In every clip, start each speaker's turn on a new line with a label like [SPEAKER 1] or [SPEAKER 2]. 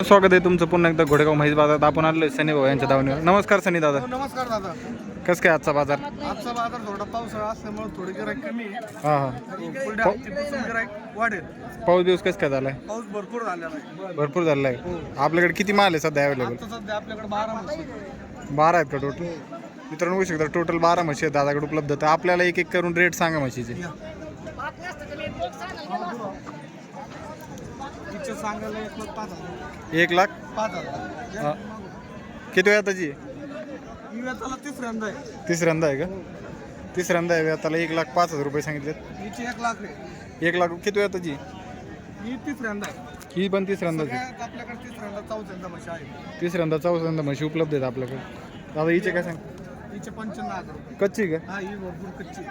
[SPEAKER 1] स्वागत आहे तुमचं पुन्हा एकदा घोडेगाव म्हैस बाजारात. आपण आलोय सनी भाऊ यांच्या धावणीवर. नमस्कार सनी दादा.
[SPEAKER 2] हो, नमस्कार दादा.
[SPEAKER 1] कसं काय आजचा बाजार?
[SPEAKER 2] आजचा बाजार थोडा पावसाळा असल्यामुळे थोडी गिराईक कमी आहे.
[SPEAKER 1] हा हा.
[SPEAKER 2] गिराईक वाढेल.
[SPEAKER 1] पाऊस दिवस कसं काय झालाय?
[SPEAKER 2] पाऊस भरपूर झालेला आहे.
[SPEAKER 1] भरपूर झालाय आपल्याकडे किती माल आहे सध्या अवेलेबल
[SPEAKER 2] आता सध्या आपल्याकडे बारा म्हशी
[SPEAKER 1] बारा आहेत का टोटल मित्रांनो बघू शकता. टोटल बारा म्हशी आहेत दादाकडे उपलब्ध. तर आपल्याला एक एक करून रेट सांगा म्हशीचे.
[SPEAKER 2] सांगायला एक लाख पाच हजार.
[SPEAKER 1] एक लाख?
[SPEAKER 2] पाच हजार.
[SPEAKER 1] किती वेळ त्याची
[SPEAKER 2] ही तिसऱ्यांदा आहे.
[SPEAKER 1] तिसऱ्यांदा आहे का? तिसऱ्यांदा आहे त्याला एक लाख पाच हजार रुपये सांगितलेत.
[SPEAKER 2] हिची एक लाख आहे.
[SPEAKER 1] एक लाख किती वेळ त्याची
[SPEAKER 2] ही तिसऱ्यांदा आहे.
[SPEAKER 1] ही पण तिसऱ्यांदाची
[SPEAKER 2] सगळ्यात आपल्याकडे तिसऱ्यांदा चौथ्यांदा म्हशी आहे
[SPEAKER 1] तिसऱ्यांदा चौथ्यांदा म्हशी उपलब्ध आहेत आपल्याकडे. दादा हिचे काय सांग?
[SPEAKER 2] हिचे पंच्याण्णव हजार रुपये.
[SPEAKER 1] कच्ची का?
[SPEAKER 2] हा ही भरपूर कच्ची.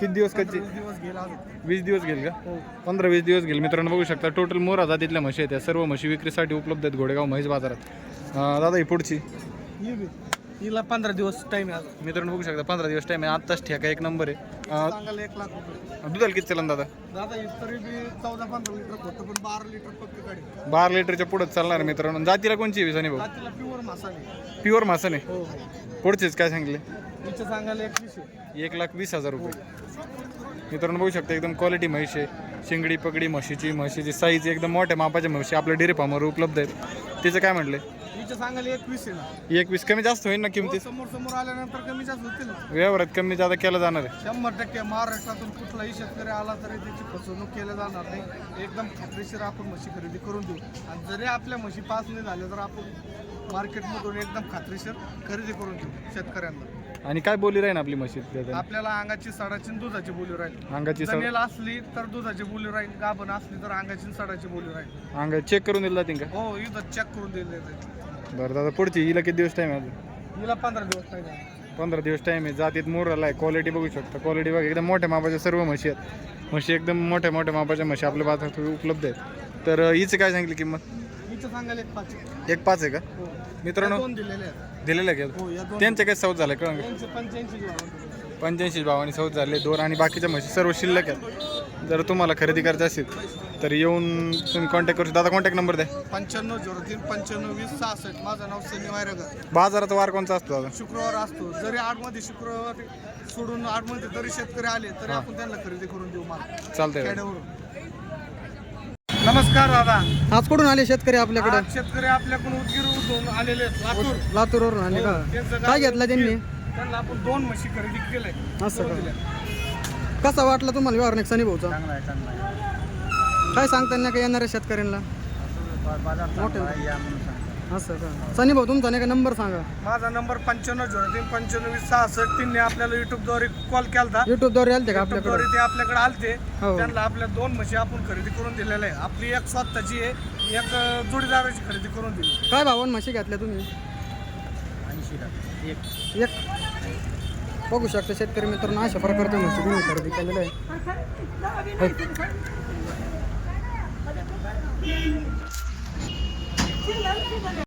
[SPEAKER 1] किती दिवस कच्ची?
[SPEAKER 2] वीस दिवस गेला अजून.
[SPEAKER 1] वीस दिवस घेईल का?
[SPEAKER 2] हो.
[SPEAKER 1] पंधरा वीस दिवस घेईल मित्रांनो बघू शकता टोटल मोरा जातीतल्या म्हशी आहेत. सर्व म्हशी विक्रीसाठी उपलब्ध आहेत घोडेगाव म्हैस बाजारात. अं, दादा ही पुढची?
[SPEAKER 2] ही बी. हिला पंधरा दिवस टाइम आहे अजून
[SPEAKER 1] मित्रांनो बघू शकता पंधरा दिवस टाईम आहे. आत्ताच ठेका एक नंबर आहे. अं,
[SPEAKER 2] सांगायला एक लाख रुपये.
[SPEAKER 1] दुधाला किती चलन दादा?
[SPEAKER 2] दादा ही तरी बी चौदा पंधरा लिटर होतं पण बारा लिटर गाडी.
[SPEAKER 1] बारा लिटरच्या पुढे चालणार आहे मित्रांनो. जातीला कोणची आहे सनी भाऊ?
[SPEAKER 2] जातीला प्युअर मसाले.
[SPEAKER 1] प्युअर मासाने
[SPEAKER 2] हो हो.
[SPEAKER 1] पुढचेच काय सांगले?
[SPEAKER 2] हिचं सांगायला आहे.
[SPEAKER 1] एक लाख वीस हजार रुपये. मित्रांनो बघू शकता एकदम क्वालिटी म्हैस आहे. शिंगडी पगडी म्हशीची म्हशीची साईज एकदम मोठ्या मापाच्या म्हशी आपल्या डेअरी फार्मवर उपलब्ध आहेत. तिचं काय म्हटले?
[SPEAKER 2] हिचं सांगायला एकवीस आहे ना.
[SPEAKER 1] एक वीस कमी जास्त होईल ना किमती
[SPEAKER 2] समोर समोर आल्यानंतर कमी जास्त होतील. ना
[SPEAKER 1] व्यवहारात कमी जादा केला जाणार आहे.
[SPEAKER 2] शंभर टक्के महाराष्ट्रातून कुठलाही शेतकरी आला तरी त्याची फसवणूक केली जाणार नाही. एकदम खात्रीशीर आपण म्हशी खरेदी करून देऊ. आणि जरी आपल्या म्हशी पास नाही झाल्या तर आपण मार्केटमधून एकदम खात्रीशीर खरेदी करून देऊ शेतकऱ्यांना.
[SPEAKER 1] आणि काय बोली राहील आपली त्याच्या?
[SPEAKER 2] आपल्याला अंगाची साडाची आणि दुधाची बोली राहील.
[SPEAKER 1] अंगाची
[SPEAKER 2] जमेल असली तर दुधाची बोली राहील. गाभण असली तर अंगाची आणि सडाची बोली राहील.
[SPEAKER 1] अंग चेक करून दिलं जातील का?
[SPEAKER 2] हो इथं चेक करून दिले जाईल.
[SPEAKER 1] बरं दादा पुढची हिला किती दिवस टाईम आहे अजून?
[SPEAKER 2] हिला पंधरा दिवस पाहिजे
[SPEAKER 1] पंधरा दिवस टाईम आहे. जातीत मोराला आहे. क्वालिटी बघू शकता. क्वालिटी बघा एकदम मोठ्या मापाच्या सर्व म्हशी आहेत. म्हशी एकदम मोठ्या मोठ्या मापाच्या म्हशी आपल्या बाजारात उपलब्ध आहेत. तर अं, हिची काय सांगितली किंमत?
[SPEAKER 2] हिचं सांगायला एक पाच आहे.
[SPEAKER 1] एक पाच आहे का?
[SPEAKER 2] हो.
[SPEAKER 1] मित्रांनो
[SPEAKER 2] दोन दिलेले आहेत.
[SPEAKER 1] दिलेलं आहे का?
[SPEAKER 2] हो या दोन.
[SPEAKER 1] त्यांचे काय सौद झालं
[SPEAKER 2] यांचे पंच्याऐंशी
[SPEAKER 1] पंच्याऐंशी भावानी सौद झाले दोन. आणि बाकीच्या म्हशी सर्व शिल्लक आहेत. जर तुम्हाला खरेदी करायचं असेल तर येऊन तुम्ही कॉन्टॅक्ट करू शकता. दादा कॉन्टॅक्ट नंबर द्या.
[SPEAKER 2] पंच्याण्णव झिरो तीन पंच्याण्णव वीस सहासष्ट. माझं नाव सनी वायरगर.
[SPEAKER 1] बाजाराचा वार कोणचा असतो दादा?
[SPEAKER 2] शुक्रवार असतो. जरी आठमध्ये शुक्रवार सोडून आठमध्ये जरी शेतकरी आले तरी आपण त्यांना खरेदी करून देऊ मला.
[SPEAKER 1] चालतंय
[SPEAKER 2] खेड्यावरून. नमस्कार दादा.
[SPEAKER 3] आज कुठून आले शेतकरी आपल्याकडे?
[SPEAKER 2] आज शेतकरी आपल्याकडून उदगीर आलेले आहेत, लातूर.
[SPEAKER 3] लातूरवरून आले का?
[SPEAKER 2] त्यांचं गाव
[SPEAKER 3] काय घेतलं त्यांनी?
[SPEAKER 2] त्यांना आपण दोन म्हशी खरेदी केले
[SPEAKER 3] असं का? कसा वाटला तुम्हाला व्यवहार नाही सनी भाऊचा
[SPEAKER 2] चांगला आहे चांगला आहे.
[SPEAKER 3] काय सांगता नाही का येणाऱ्या शेतकऱ्यांना? असं का? सनी भाऊ तुमचा नाही का नंबर सांगा?
[SPEAKER 2] माझा नंबर पंच्याण्णव झिरो तीन पंच्याण्णव वीस सहासष्ट तीनने आपल्याला युट्यूबद्वारे कॉल केला
[SPEAKER 3] युट्यूबद्वारे आलते का आपल्याकडे?
[SPEAKER 2] ते आपल्याकडे आलते.
[SPEAKER 3] हो.
[SPEAKER 2] त्यांना आपल्या दोन म्हशी आपण खरेदी करून दिलेल्या आहे. आपली एक स्वतःची आहे एक अं, जोडीदाराची खरेदी करून दिली.
[SPEAKER 3] काय भावान म्हशी घेतल्या तुम्ही? एक. बघू शकता शेतकरी मित्रांनो अशा प्रकारच्या म्हशी तुम्ही खरेदी केलेल्या आहे Thank you.